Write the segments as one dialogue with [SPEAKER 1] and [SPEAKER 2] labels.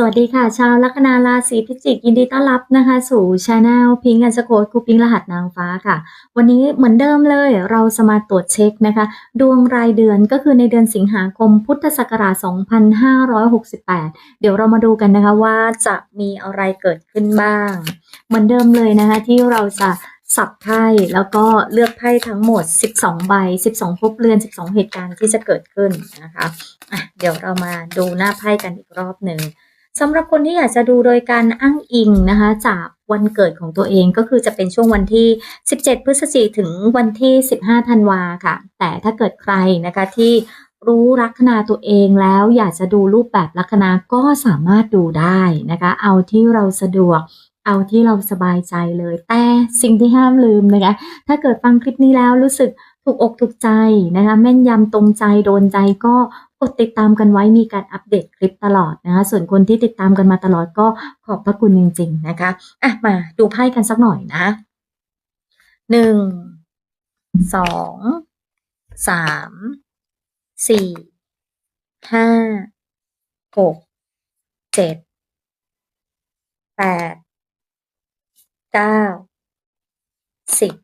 [SPEAKER 1] สวัสดีค่ะ ชาวลัคนาราศีพิจิก ยินดีต้อนรับนะคะ สู่ช anel พิงค์อันสโคดครูพิงค์รหัสนางฟ้าค่ะ วันนี้เหมือนเดิมเลยเราจะมาตรวจเช็คนะคะ ดวงรายเดือนก็คือในเดือนสิงหาคมพุทธศักราช 2568 เดี๋ยวเรามาดูกันนะคะว่าจะมีอะไรเกิดขึ้นบ้าง เหมือนเดิมเลยนะคะ ที่เราจะสับไพ่แล้วก็เลือกไพ่ทั้งหมด 12 ใบ 12ภพเรือน 12 เหตุการณ์ที่จะเกิดขึ้นนะคะะเดี๋ยวเรามาดูหน้าไพ่กันอีกรอบหนึ่ง สำหรับคนที่อยากจะดูโดยการอ้างอิงนะคะจากวันเกิดของตัวเองก็คือจะเป็นช่วงวันที่ 17 พฤศจิกถึงวันที่ 15 ธันวาค่ะ แต่ถ้าเกิดใครนะคะที่รู้ลัคนาตัวเองแล้วอยากจะดูรูปแบบลัคนาก็สามารถดูได้นะคะ เอาที่เราสะดวก เอาที่เราสบายใจเลย แต่สิ่งที่ห้ามลืมนะคะ ถ้าเกิดฟังคลิปนี้แล้วรู้สึกถูกอกถูกใจนะคะแม่นยำตรงใจโดนใจก็ กดติดตามกันไว้มีการอัปเดตคลิปตลอดนะคะส่วนคนที่ติดตามกันมาตลอดก็ขอบพระคุณจริง ๆ นะคะอะมาดูไพ่กันสักหน่อยนะหนึ่งสองสามสี่ห้าหกเจ็ดแปดเก้าสิบ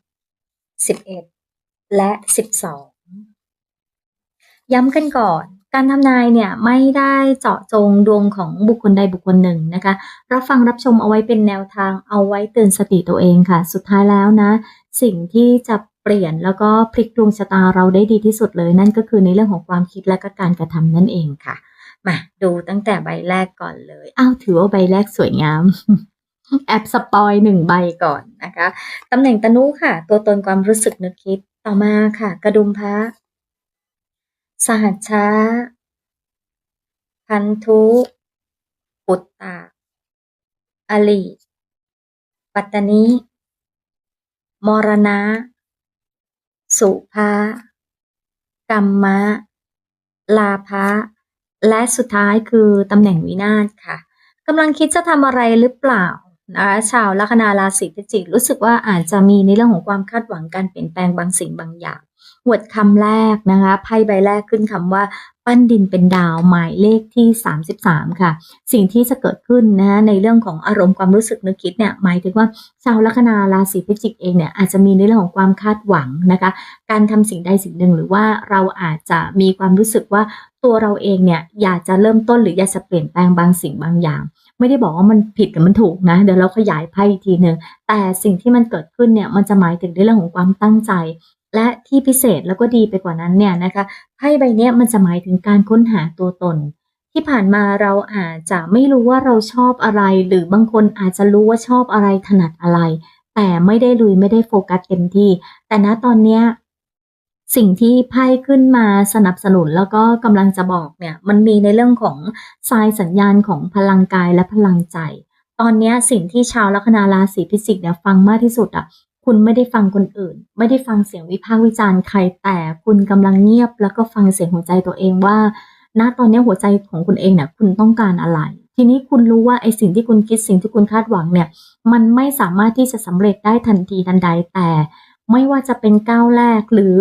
[SPEAKER 1] สิบเอ็ดและสิบสองย้ำกันก่อน การทำนายเนี่ยไม่ได้เจาะจงดวงของบุคคลใดบุคคลหนึ่งนะคะ รับฟังรับชมเอาไว้เป็นแนวทางเอาไว้เตือนสติตัวเองค่ะ สุดท้ายแล้วนะ สิ่งที่จะเปลี่ยนแล้วก็พลิกดวงชะตาเราได้ดีที่สุดเลย นั่นก็คือในเรื่องของความคิดและก็การกระทำนั่นเองค่ะ มาดูตั้งแต่ใบแรกก่อนเลย อ้าวถือว่าใบแรกสวยงามแอบสปอยหนึ่งใบก่อนนะคะ ตำแหน่งตนุค่ะ ตัวตนความรู้สึกนึกคิด ต่อมาค่ะ กระดุมพระ สหัชชาพันธุปุตตะอลิปัตตนิ มรณะ สุภากัมมะ ลาภะ และสุดท้ายคือตำแหน่งวินาศค่ะกำลังคิดจะทำอะไรหรือเปล่านะชาวลัคนาราศีพิจิกรู้สึกว่าอาจจะมีในเรื่องของความคาดหวังการเปลี่ยนแปลงบางสิ่งบางอย่าง หวดคำแรกนะคะไพ่ใบแรกขึ้นคำว่า ปั้นดินเป็นดาวหมายเลขที่ 33 ค่ะ สิ่งที่จะเกิดขึ้นนะในเรื่องของอารมณ์ความรู้สึกนึกคิดเนี่ยหมายถึงว่าชาวลัคนาราศีพิจิกเองเนี่ยอาจจะมีในเรื่องของความคาดหวังนะคะ การทำสิ่งใดสิ่งหนึ่งหรือว่าเราอาจจะมีความรู้สึกว่าตัวเราเองเนี่ยอยากจะเริ่มต้นหรืออยากจะเปลี่ยนแปลงบางสิ่งบางอย่างไม่ได้บอกว่ามันผิดหรือมันถูกนะ เดี๋ยวเราขยายไพ่อีกทีหนึ่งแต่สิ่งที่มันเกิดขึ้นเนี่ยมันจะหมายถึงในเรื่องของความตั้งใจ และที่พิเศษแล้วก็ดีไปกว่านั้นเนี่ยนะคะไพ่ใบนี้มันจะหมายถึงการค้นหาตัวตน ที่ผ่านมาเราอาจจะไม่รู้ว่าเราชอบอะไร หรือบางคนอาจจะรู้ว่าชอบอะไรถนัดอะไร แต่ไม่ได้ลุยไม่ได้โฟกัสเต็มที่ แต่ณตอนเนี้ยสิ่งที่ไพ่ขึ้นมาสนับสนุนแล้วก็กำลังจะบอกเนี่ยมันมีในเรื่องของทรายสัญญาณของพลังกายและพลังใจ ตอนนี้สิ่งที่ชาวลัคนาราศีพิจิกเนี่ยฟังมากที่สุดอะ คุณไม่ได้ฟังคนอื่น ไม่ได้ฟังเสียงวิพากษ์วิจารณ์ใครแต่คุณกำลังเงียบ แล้วก็ฟังเสียงหัวใจตัวเองว่า ณตอนนี้หัวใจของคุณเองเนี่ยคุณต้องการอะไร ทีนี้คุณรู้ว่าไอสิ่งที่คุณคิดสิ่งที่คุณคาดหวังเนี่ยมันไม่สามารถที่จะสำเร็จได้ทันทีทันใดแต่ ไม่ว่าจะเป็นก้าวแรกหรือ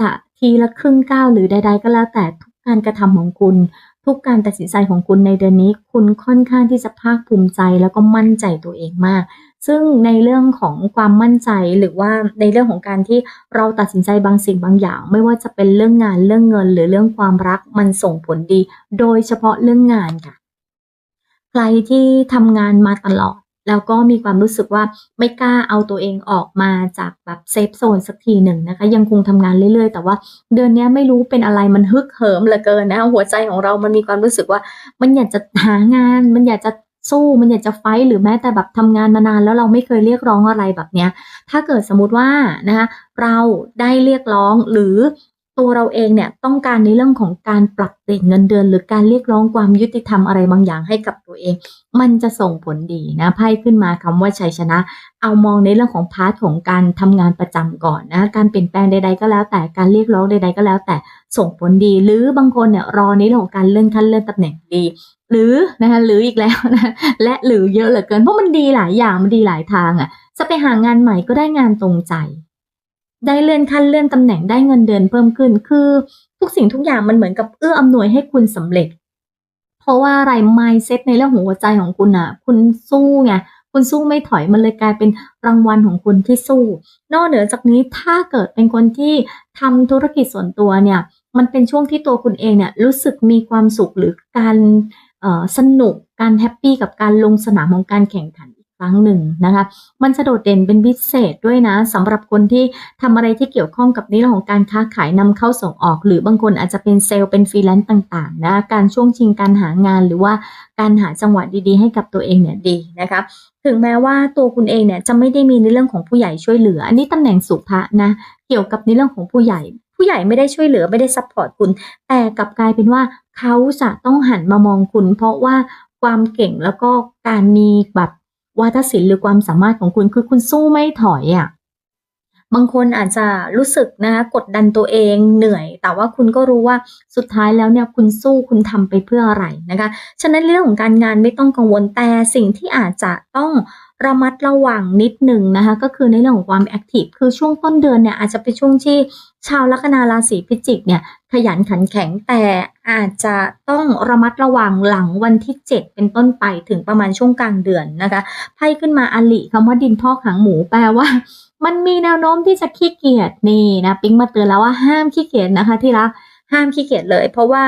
[SPEAKER 1] จะทีละครึ่งก้าวหรือใด ๆ ก็แล้วแต่ทุก การกระทำของคุณ ทุกการตัดสินใจของคุณในเดือนนี้ คุณค่อนข้างที่จะภาคภูมิใจแล้วก็มั่นใจตัวเองมาก ซึ่งในเรื่องของความมั่นใจหรือว่าในเรื่องของการที่เราตัดสินใจบางสิ่งบางอย่าง ไม่ว่าจะเป็นเรื่องงานเรื่องเงิน หรือเรื่องความรักมันส่งผลดี โดยเฉพาะเรื่องงานค่ะ ใครที่ทำงานมาตลอด แล้วก็มีความรู้สึกว่าไม่กล้าเอาตัวเองออกมาจากแบบเซฟโซนสักทีหนึ่งนะคะ ยังคงทำงานเรื่อยๆ แต่ว่าเดือนนี้ไม่รู้เป็นอะไรมันฮึกเหิมเหลือเกินนะหัวใจของเรามันมีความรู้สึกว่า มันอยากจะหางาน มันอยากจะสู้มันอยากจะไฟหรือแม้แต่แบบทำงานมานานแล้วเราไม่เคยเรียกร้องอะไรแบบเนี้ย ถ้าเกิดสมมติว่านะคะเราได้เรียกร้องหรือ ตัวเราเองเนี่ยต้องการในเรื่องของการปรับเปลี่ยนเงินเดือน หรือการเรียกร้องความยุติธรรมอะไรบางอย่างให้กับตัวเอง มันจะส่งผลดีนะไพ่ขึ้นมาคำว่าชัยชนะ เอามองในเรื่องของพาร์ทของการทำงานประจำก่อนนะการเปลี่ยนแปลงใดๆก็แล้วแต่การเรียกร้องใดๆก็แล้วแต่ส่งผลดี หรือบางคนเนี่ยรอในเรื่องของการเลื่อนขั้นเลื่อนตำแหน่งดี หรือนะคะหรืออีกแล้วนะและหรือเยอะเหลือเกินเพราะมันดีหลายอย่างมันดีหลายทางอะ่ะจะไปหางานใหม่ก็ได้งานตรงใจ ได้เลื่อนขั้นเลื่อนตำแหน่งได้เงินเดือนเพิ่มขึ้น คือทุกสิ่งทุกอย่างมันเหมือนกับเอื้ออำนวยให้คุณสำเร็จ
[SPEAKER 2] เพราะว่าอะไร mindset ในเรื่องของหัวใจของคุณน่ะ คุณสู้ไงคุณสู้ไม่ถอยมันเลยกลายเป็นรางวัลของคุณที่สู้ นอกเหนือจากนี้ถ้าเกิดเป็นคนที่ทำธุรกิจส่วนตัวเนี่ย มันเป็นช่วงที่ตัวคุณเองเนี่ยรู้สึกมีความสุขหรือการสนุกการแฮปปี้กับการลงสนามของการแข่งขัน ครั้งหนึ่งนะคะ มันจะโดดเด่นเป็นพิเศษด้วยนะสำหรับคนที่ทำอะไรที่เกี่ยวข้องกับในเรื่องของการค้าขายนำเข้าส่งออก หรือบางคนอาจจะเป็นเซลล์เป็น freelance ต่างๆนะการช่วงชิงการหางานหรือว่าการหาจังหวะดีๆ ให้กับตัวเองเนี่ยดีนะคะถึงแม้ว่าตัวคุณเองเนี่ยจะไม่ได้มีในเรื่องของผู้ใหญ่ช่วยเหลือ อันนี้ตำแหน่งสุภะนะเกี่ยวกับในเรื่องของผู้ใหญ่ ผู้ใหญ่ไม่ได้ช่วยเหลือไม่ได้ซัพพอร์ตคุณ แต่กลับกลายเป็นว่าเขาจะต้องหันมามองคุณ เพราะว่าความเก่งแล้วก็การมีแบบ วาทศิลป์หรือความสามารถของคุณคือคุณสู้ไม่ถอยอะบางคนอาจจะรู้สึกนะคะกดดันตัวเองเหนื่อย แต่ว่าคุณก็รู้ว่าสุดท้ายแล้วเนี่ยคุณสู้คุณทำไปเพื่ออะไรนะคะ ฉะนั้นเรื่องของการงานไม่ต้องกังวลแต่สิ่งที่อาจจะต้องระมัดระวังนิดหนึ่งนะคะก็คือในเรื่องของความแอคทีฟคือช่วงต้นเดือนเนี่ยอาจจะเป็นช่วงที่ชาวลัคนาราศีพิจิกเนี่ยขยันขันแข็งแต่ อาจจะต้องระมัดระวังหลังวันที่ 7 เป็นต้นไปถึงประมาณช่วงกลางเดือนนะคะไพ่ขึ้นมาอลิคำว่าดินพอกหางหมูแปลว่า มันมีแนวโน้มที่จะขี้เกียจนี่นะปิ๊งมาเตือนแล้วว่าห้ามขี้เกียจนะคะที่รักห้ามขี้เกียจเลย เพราะว่า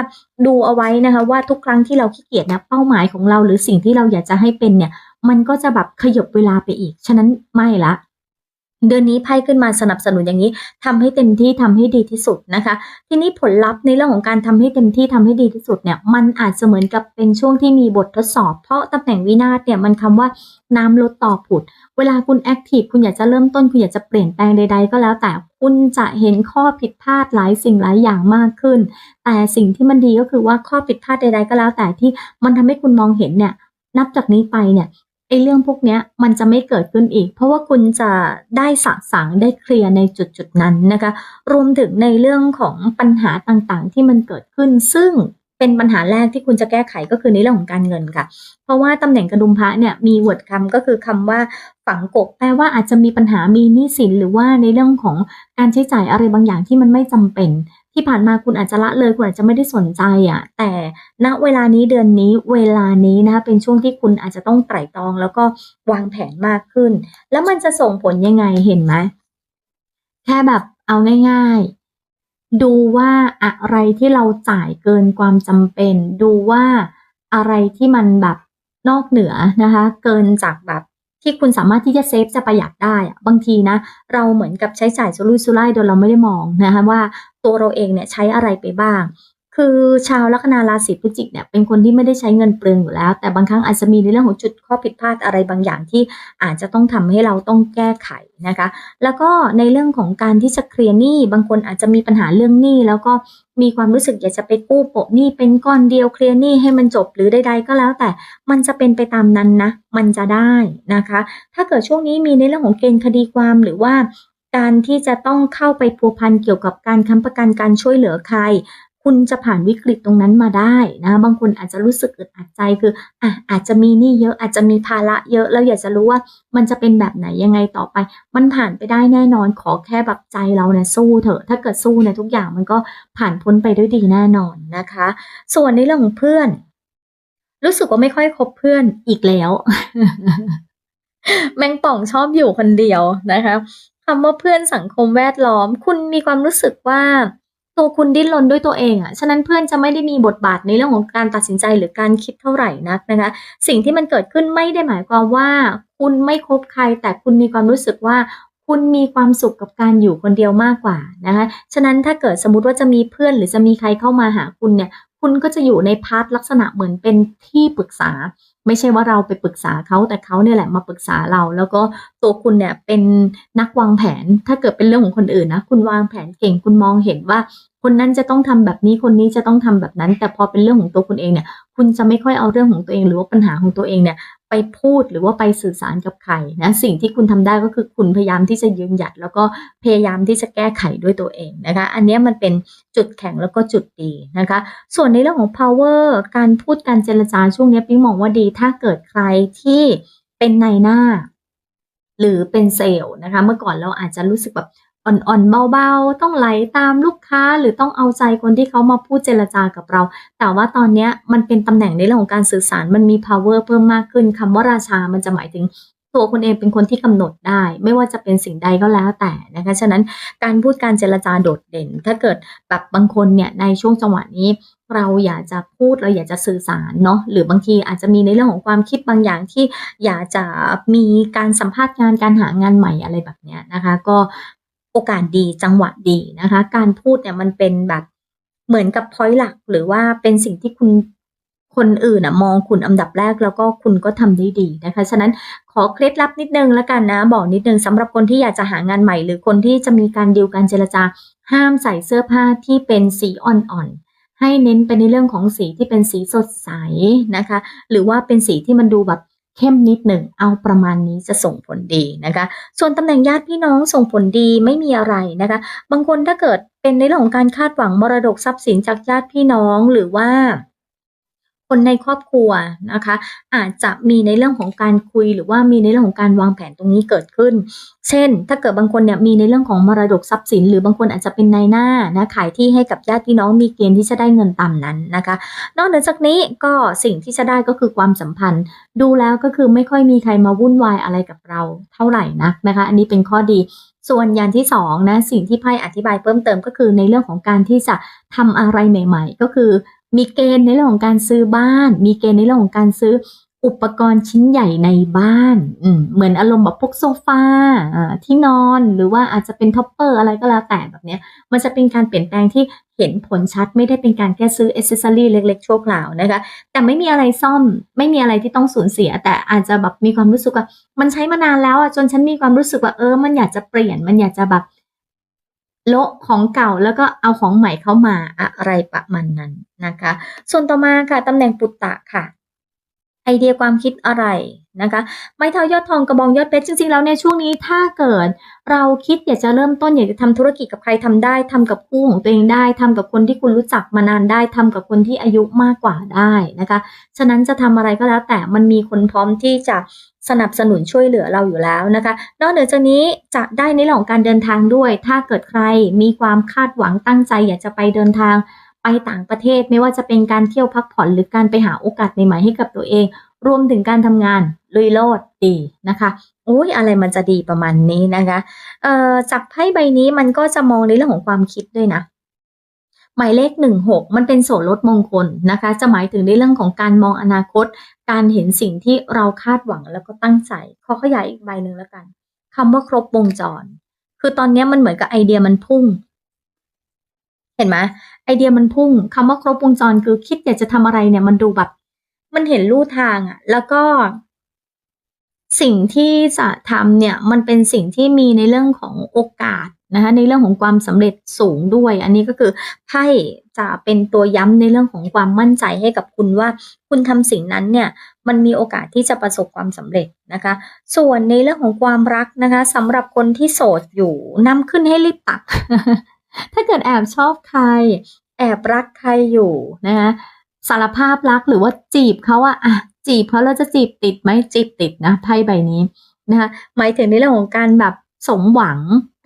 [SPEAKER 2] ดูเอาไว้นะคะว่าทุกครั้งที่เราขี้เกียจนะเป้าหมายของเราหรือสิ่งที่เราอยากจะให้เป็นเนี่ยมันก็จะแบบขยบเวลาไปอีก ฉะนั้นไม่ละ เดือนนี้ไพ่ขึ้นมาสนับสนุนอย่างนี้ทำให้เต็มที่ทำให้ดีที่สุดนะคะ ทีนี้ผลลัพธ์ในเรื่องของการทำให้เต็มที่ทำให้ดีที่สุดเนี่ยมันอาจจะเหมือนกับเป็นช่วงที่มีบททดสอบ เพราะตำแหน่งวินาศเนี่ยมันคำว่าน้ำลดต่อผุด เวลาคุณแอคทีฟคุณอยากจะเริ่มต้นคุณอยากจะเปลี่ยนแปลงใด ๆ ก็แล้วแต่คุณจะเห็นข้อผิดพลาดหลายสิ่งหลายอย่างมากขึ้น แต่สิ่งที่มันดีก็คือว่าข้อผิดพลาดใด ๆ ก็แล้วแต่ที่มันทำให้คุณมองเห็นเนี่ยนับจากนี้ไปเนี่ย ไอ้เรื่องพวกเนี้ยมันจะไม่เกิดขึ้นอีก เพราะว่าคุณจะได้สะสางได้เคลียร์ในจุดจุดนั้นนะคะ รวมถึงในเรื่องของปัญหาต่างๆ ที่มันเกิดขึ้น ซึ่งเป็นปัญหาแรกที่คุณจะแก้ไขก็คือในเรื่องของการเงินค่ะ เพราะว่าตำแหน่งกระดุมพระเนี่ยมีวอร์ดคำก็คือคำว่าฝังกบแปลว่าอาจจะมีปัญหามีหนี้สินหรือว่าในเรื่องของการใช้จ่ายอะไรบางอย่างที่มันไม่จำเป็น ที่ผ่านมาคุณอาจจะละเลยคุณอาจจะไม่ได้สนใจอะ แต่ณเวลานี้เดือนนี้เวลานี้นะคะเป็นช่วงที่คุณอาจจะต้องไตร่ตรอง แล้วก็วางแผนมากขึ้น แล้วมันจะส่งผลยังไงเห็นไหมแค่แบบเอาง่าย ๆ ดูว่าอะไรที่เราจ่ายเกินความจำเป็น ดูว่าอะไรที่มันแบบนอกเหนือนะคะ เกินจากแบบ ที่คุณสามารถที่จะเซฟจะประหยัดได้บางทีนะ เราเหมือนกับใช้จ่ายสุรุ่ยสุร่ายโดยเราไม่ได้มองนะคะว่าตัวเราเองเนี่ยใช้อะไรไปบ้าง คือชาวลัคนาราศีพฤศจิกเนี่ยเป็นคนที่ไม่ได้ใช้เงินเปลืองอยู่แล้ว แต่บางครั้งอาจจะมีในเรื่องของจุดข้อผิดพลาดอะไรบางอย่างที่อาจจะต้องทำให้เราต้องแก้ไขนะคะ แล้วก็ในเรื่องของการที่จะเคลียร์หนี้บางคนอาจจะมีปัญหาเรื่องหนี้แล้วก็มีความรู้สึกอยากจะไปกู้โปะหนี้เป็นก้อนเดียวเคลียร์หนี้ให้มันจบหรือใดๆก็แล้ว แต่มันจะเป็นไปตามนั้นนะมันจะได้นะคะ ถ้าเกิดช่วงนี้มีในเรื่องของเกณฑ์คดีความหรือว่าการที่จะต้องเข้าไปพัวพันเกี่ยวกับการค้ำประกันการช่วยเหลือใคร คุณจะผ่านวิกฤตตรงนั้นมาได้นะ บางคนอาจจะรู้สึกอึดอัดใจคืออะอาจจะมีหนี้เยอะอาจจะมีภาระเยอะแล้วอยากจะรู้ว่ามันจะเป็นแบบไหนยังไงต่อไป มันผ่านไปได้แน่นอนขอแค่แบบใจเราเนี่ยสู้เถอะ ถ้าเกิดสู้เนี่ยทุกอย่างมันก็ผ่านพ้นไปด้วยดีแน่นอนนะคะ ส่วนในเรื่องของเพื่อน รู้สึกว่าไม่ค่อยคบเพื่อนอีกแล้วแมงป่องชอบอยู่คนเดียวนะคะคำว่าเพื่อนสังคมแวดล้อม คุณมีความรู้สึกว่า ตัวคุณดิ้นรนด้วยตัวเองอะฉะนั้นเพื่อนจะไม่ได้มีบทบาทในเรื่องของการตัดสินใจหรือการคิดเท่าไหร่นักนะคะ สิ่งที่มันเกิดขึ้นไม่ได้หมายความว่า คุณไม่คบใคร แต่คุณมีความรู้สึกว่าคุณมีความสุขกับการอยู่คนเดียวมากกว่านะคะ ฉะนั้นถ้าเกิดสมมติว่าจะมีเพื่อนหรือจะมีใครเข้ามาหาคุณเนี่ย คุณก็จะอยู่ในพาร์ทลักษณะเหมือนเป็นที่ปรึกษา ไม่ใช่ว่าเราไปปรึกษาเขาแต่เขาเนี่ยแหละมาปรึกษาเรา แล้วก็ตัวคุณเนี่ยเป็นนักวางแผน ถ้าเกิดเป็นเรื่องของคนอื่นนะคุณวางแผนเก่งคุณมองเห็นว่า คนนั้นจะต้องทำแบบนี้คนนี้จะต้องทำแบบนั้น แต่พอเป็นเรื่องของตัวคุณเองเนี่ย คุณจะไม่ค่อยเอาเรื่องของตัวเอง หรือว่าปัญหาของตัวเองเนี่ย ไปพูดหรือว่าไปสื่อสารกับใครนะสิ่งที่คุณทำได้ก็คือคุณพยายามที่จะยืนหยัด แล้วก็พยายามที่จะแก้ไขด้วยตัวเองนะคะอันนี้มันเป็นจุดแข็งแล้วก็จุดดีนะคะ ส่วนในเรื่องของ power การพูดการเจรจาช่วงนี้ยปิ๊งมองว่าดี ถ้าเกิดใครที่เป็นนายหน้า หรือเป็นเซลล์นะคะ เมื่อก่อนเราอาจจะรู้สึกแบบ อ่อนๆเบาๆ ต้องไหลตามลูกค้าหรือต้องเอาใจคนที่เขามาพูดเจรจากับเรา แต่ว่าตอนนี้มันเป็นตำแหน่งในเรื่องของการสื่อสารมันมี power เพิ่มมากขึ้นคำว่าราชามันจะหมายถึงตัวคุณเองเป็นคนที่กำหนดได้ ไม่ว่าจะเป็นสิ่งใดก็แล้วแต่นะคะฉะนั้นการพูดการเจรจาโดดเด่น ถ้าเกิดแบบบางคนเนี่ยในช่วงจังหวะนี้ เราอยากจะพูดเราอยากจะสื่อสารเนาะหรือบางทีอาจจะมีในเรื่องของความคิดบางอย่างที่อยากจะมีการสัมภาษณ์งานการหางานใหม่อะไรแบบเนี้ยนะคะ ก็ โอกาสดีจังหวะดีนะคะ การพูดเนี่ยมันเป็นแบบเหมือนกับพอยหลักหรือว่าเป็นสิ่งที่คุณคนอื่นอะมองคุณอันดับแรกแล้วก็คุณก็ทำได้ดีนะคะ ฉะนั้นขอเคล็ดลับนิดนึงแล้วกันนะ บอกนิดนึงสำหรับคนที่อยากจะหางานใหม่ หรือคนที่จะมีการดีลการเจรจา ห้ามใส่เสื้อผ้าที่เป็นสีอ่อนๆให้เน้นไปในเรื่องของสีที่เป็นสีสดใสนะคะ หรือว่าเป็นสีที่มันดูแบบ เข้มนิดหนึ่งเอาประมาณนี้จะส่งผลดีนะคะ ส่วนตำแหน่งญาติพี่น้องส่งผลดีไม่มีอะไรนะคะ บางคนถ้าเกิดเป็นในเรื่องของการคาดหวังมรดกทรัพย์สินจากญาติพี่น้องหรือว่า คนในครอบครัวนะคะ อาจจะมีในเรื่องของการคุยหรือว่ามีในเรื่องของการวางแผนตรงนี้เกิดขึ้น เช่น ถ้าเกิดบางคนเนี่ยมีในเรื่องของมรดกทรัพย์สิน หรือบางคนอาจจะเป็นนายหน้านะขายที่ให้กับญาติพี่น้องมีเกณฑ์ที่จะได้เงินตามนั้นนะคะ นอกเหนือจากนี้ก็สิ่งที่จะได้ก็คือความสัมพันธ์ ดูแล้วก็คือไม่ค่อยมีใครมาวุ่นวายอะไรกับเราเท่าไหร่นักนะคะ อันนี้เป็นข้อดีส่วนอย่างที่สองนะสิ่งที่ไพ่อธิบายเพิ่มเติมก็คือในเรื่องของการที่จะทำอะไรใหม่ ๆ ก็คือ มีเกณฑ์ในเรื่องของการซื้อบ้าน มีเกณฑ์ในเรื่องของการซื้ออุปกรณ์ชิ้นใหญ่ในบ้านเหมือนอารมณ์แบบพวกโซฟาที่นอนหรือว่าอาจจะเป็นท็อปเปอร์อะไรก็แล้วแต่แบบเนี้ยมันจะเป็นการเปลี่ยนแปลงที่เห็นผลชัดไม่ได้เป็นการแค่ซื้อเอเซสซอรี่เล็กๆชั่วคราวนะคะ แต่ไม่มีอะไรซ่อมไม่มีอะไรที่ต้องสูญเสีย แต่อาจจะแบบมีความรู้สึกว่า มันใช้มานานแล้วอะจนฉันมีความรู้สึกว่าเออ มันอยากจะเปลี่ยนมันอยากจะแบบ โละของเก่าแล้วก็เอาของใหม่เข้ามาอะไรประมาณนั้นนะคะ ส่วนต่อมาค่ะตำแหน่งปุตตะค่ะ ไอเดียความคิดอะไรนะคะ ไม้เท้ายอดทองกระบองยอดเพชรจริงๆแล้วในช่วงนี้ถ้าเกิด เราคิดอยากจะเริ่มต้นอยากจะทำธุรกิจกับใครทำได้ทำกับคู่ของตัวเองได้ทำกับคนที่คุณรู้จักมานานได้ทำกับคนที่อายุมากกว่าได้นะคะ ฉะนั้นจะทำอะไรก็แล้วแต่มันมีคนพร้อมที่จะสนับสนุนช่วยเหลือเราอยู่แล้วนะคะ นอกเหนือจากนี้จะได้ในเรื่องของการเดินทางด้วย ถ้าเกิดใครมีความคาดหวังตั้งใจอยากจะไปเดินทาง ไปต่างประเทศไม่ว่าจะเป็นการเที่ยวพักผ่อนหรือการไปหาโอกาสใหม่ๆให้กับตัวเอง รวมถึงการทำงานลุยโลดดีนะคะโอ้ยอะไรมันจะดีประมาณนี้นะคะเอ่อจากไพ่ใบนี้มันก็จะมองในเรื่องของความคิดด้วยนะหมายเลขหนึ่งหกมันเป็นโสลดมงคลนะคะ จะหมายถึงในเรื่องของการมองอนาคต การเห็นสิ่งที่เราคาดหวังแล้วก็ตั้งใจขอขยายอีกใบหนึ่งแล้วกันคำว่าครบวงจร คือตอนนี้มันเหมือนกับไอเดียมันพุ่ง เห็นไหมไอเดียมันพุ่งคำว่าครบวงจรคือคิดอยากจะทำอะไรเนี่ยมันดูแบบ มันเห็นลู่ทางอะแล้วก็ สิ่งที่จะทำเนี่ย มันเป็นสิ่งที่มีในเรื่องของโอกาสนะคะในเรื่องของความสำเร็จสูงด้วย อันนี้ก็คือไพ่จะเป็นตัวย้ำในเรื่องของความมั่นใจให้กับคุณว่า คุณทำสิ่งนั้นเนี่ย มันมีโอกาสที่จะประสบความสำเร็จนะคะ ส่วนในเรื่องของความรักนะคะสำหรับคนที่โสดอยู่นำขึ้นให้รีบตัก ถ้าเกิดแอบชอบใคร แอบรักใครอยู่นะคะสารภาพรักหรือว่าจีบเขาอะอะจีบเขาแล้วจะจีบติดไหมจีบติดนะไพ่ใบนี้นะคะหมายถึงในเรื่องของการแบบสมหวัง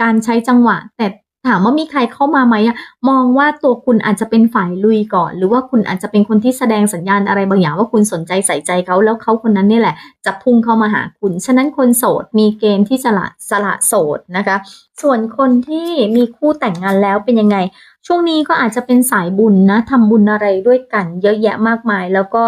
[SPEAKER 2] การใช้จังหวะ แต่ ถามว่ามีใครเข้ามาไหมอะมองว่าตัวคุณอาจจะเป็นฝ่ายลุยก่อน หรือว่าคุณอาจจะเป็นคนที่แสดงสัญญาณอะไรบางอย่างว่าคุณสนใจใส่ใจเขาแล้วเขาคนนั้นนี่แหละ จะพุ่งเข้ามาหาคุณ ฉะนั้นคนโสดมีเกณฑ์ที่จะละสละโสดนะคะ ส่วนคนที่มีคู่แต่งงานแล้วเป็นยังไง ช่วงนี้ก็อาจจะเป็นสายบุญนะทำบุญอะไรด้วยกัน เยอะแยะมากมายแล้วก็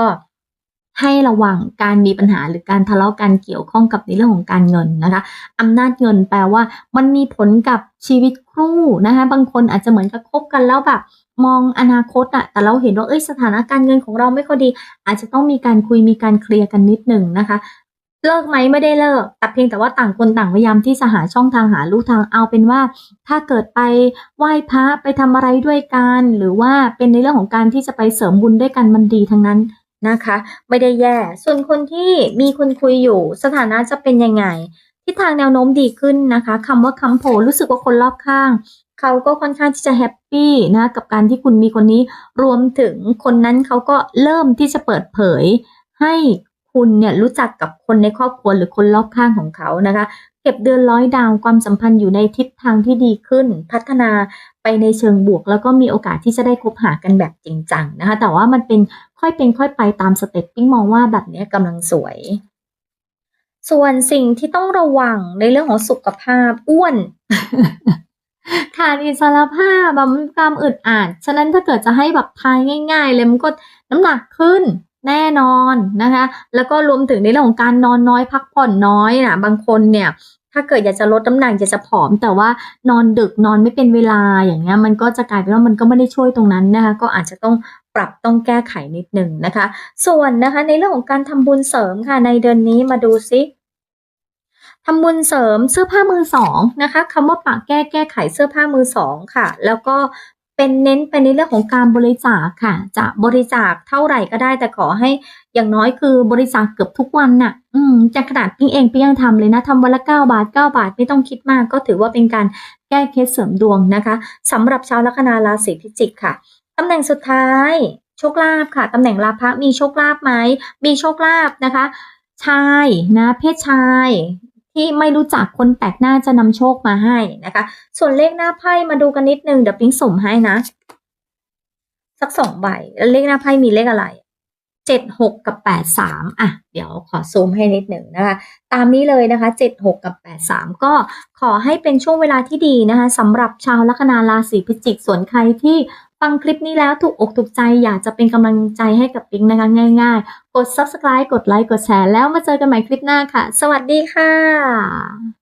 [SPEAKER 2] ให้ระวังการมีปัญหาหรือการทะเลาะกันเกี่ยวข้องกับในเรื่องของการเงินนะคะอำนาจเงินแปลว่า มันมีผลกับชีวิตคู่นะคะบางคนอาจจะเหมือนกับคบกันแล้วแบบมองอนาคตอะแต่เราเห็นว่าเอ้ยสถานการณ์เงินของเราไม่ค่อยดี อาจจะต้องมีการคุยมีการเคลียร์กันนิดหนึ่งนะคะ เลิกไหมไม่ได้เลิก แต่เพียงแต่ว่าต่างคนต่างพยายามที่จะหาช่องทางหาลู่ทางเอาเป็นว่า ถ้าเกิดไปไหว้พระไปทำอะไรด้วยกัน หรือว่าเป็นในเรื่องของการที่จะไปเสริมบุญด้วยกันมันดีทั้งนั้น นะคะ ไม่ได้แย่ ส่วนคนที่มีคนคุยอยู่สถานะจะเป็นยังไงทิศทางแนวโน้มดีขึ้นนะคะคำว่าคำโผรู้สึกว่าคนรอบข้างเขาก็ค่อนข้างที่จะแฮปปี้นะกับการที่คุณมีคนนี้รวมถึงคนนั้นเขาก็เริ่มที่จะเปิดเผย ให้คุณเนี่ยรู้จักกับคนในครอบครัวหรือคนรอบข้างของเขานะคะ เก็บเดือนร้อยดาวความสัมพันธ์อยู่ในทิศทางที่ดีขึ้น พัฒนาไปในเชิงบวก แล้วก็มีโอกาสที่จะได้คบหากันแบบจริงจังนะคะ แต่ว่ามันเป็น ค่อยเป็นค่อยไปตามสเต็ปปิ้งมองว่าแบบนี้กำลังสวย
[SPEAKER 1] ส่วนสิ่งที่ต้องระวังในเรื่องของสุขภาพอ้วน
[SPEAKER 2] ขาดอิสรภาพแบบมันความอึดอัดฉะนั้นถ้าเกิดจะให้แบบทายง่าย ๆ เลยมันก็น้ำหนักขึ้นแน่นอนนะคะ แล้วก็รวมถึงในเรื่องของการนอนน้อยพักผ่อนน้อยนะบางคนเนี่ย ถ้าเกิดอยากจะลดน้ำหนักอยากจะผอม แต่ว่านอนดึกนอนไม่เป็นเวลาอย่างเงี้ยมันก็จะกลายเป็นว่ามันก็ไม่ได้ช่วยตรงนั้นนะคะ
[SPEAKER 1] ก็อาจจะต้อง ปรับต้องแก้ไขนิดหนึ่งนะคะ ส่วนนะคะในเรื่องของการทำบุญเสริมค่ะในเดือนนี้มาดูซิทำบุญเสริมเสื้อผ้ามือสองนะคะคำว่าปากแก้แก้ไขเสื้อผ้ามือสองค่ะ แล้วก็เป็นเน้นไปในเรื่องของการบริจาคค่ะ จะบริจาคเท่าไหร่ก็ได้แต่ขอให้อย่างน้อยคือบริจาคเกือบทุกวันน่ะ อืมจากขนาดปิ้งเองปิ้งยังทำเลยนะทำวันละเก้าบาทเก้าบาทไม่ต้องคิดมาก ก็ถือว่าเป็นการแก้เคล็ดเสริมดวงนะคะสำหรับชาวลัคนาราศีพิจิกค่ะ ตำแหน่งสุดท้ายโชคลาภค่ะตำแหน่งลาภะมีโชคลาภไหมมีโชคลาภนะคะ ชายนะเพศชายที่ไม่รู้จักคนแปลกหน้าจะนำโชคมาให้นะคะ ส่วนเลขหน้าไพ่มาดูกันนิดนึงเดี๋ยวปิ๊งสุ่มให้นะ สักสองใบแล้วเลขหน้าไพ่มีเลขอะไรเจ็ดหกกับแปดสามอะ เดี๋ยวขอซูมให้นิดหนึ่งนะคะ ตามนี้เลยนะคะเจ็ดหกกับแปดสามก็ขอให้เป็นช่วงเวลาที่ดีนะคะสำหรับชาวลัคนาราศีพิจิกส่วนใครที่ ฟังคลิปนี้แล้วถูกอกถูกใจอยากจะเป็นกำลังใจให้กับปิ๊งนะคะง่าย ๆ กด subscribe กดไลค์กดแชร์แล้วมาเจอกันใหม่คลิปหน้าค่ะ สวัสดีค่ะ